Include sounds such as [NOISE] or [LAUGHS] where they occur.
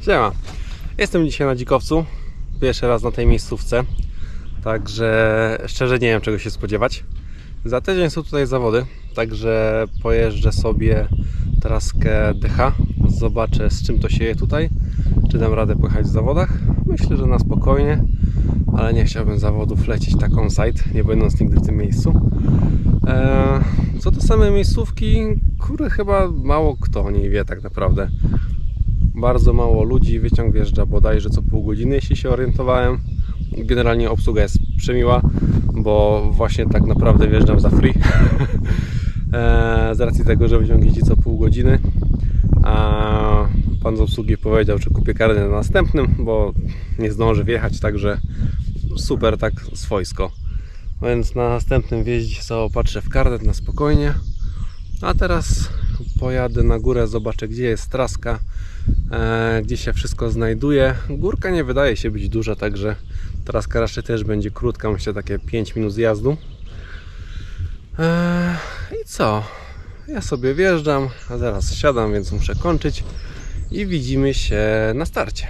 Siema. Jestem dzisiaj na Dzikowcu. Pierwszy raz na tej miejscówce. Także szczerze nie wiem czego się spodziewać. Za tydzień są tutaj zawody. Także pojeżdżę sobie traskę DH. Zobaczę z czym to się je tutaj. Czy dam radę pojechać w zawodach. Myślę, że na spokojnie. Ale nie chciałbym zawodów lecieć tak on site, nie będąc nigdy w tym miejscu. Eee, co do samej miejscówki, kurde, chyba mało kto o niej wie tak naprawdę. Bardzo mało ludzi, wyciąg wjeżdża bodajże co pół godziny, jeśli się orientowałem. Generalnie obsługa jest przemiła, bo właśnie tak naprawdę wjeżdżam za free. Eee, [LAUGHS] z racji tego, że wyciąg jeździ co pół godziny. A pan z obsługi powiedział, czy kupię kartę na następnym, bo nie zdąży wjechać, także super tak swojsko. Więc na następnym wjeździe sobie patrzę w karnet na spokojnie. A teraz pojadę na górę, zobaczę gdzie jest traska, e, gdzie się wszystko znajduje. Górka nie wydaje się być duża, także traska raczej też będzie krótka, myślę takie 5 minut zjazdu. E, I co? Ja sobie wjeżdżam, a zaraz siadam, więc muszę kończyć i widzimy się na starcie.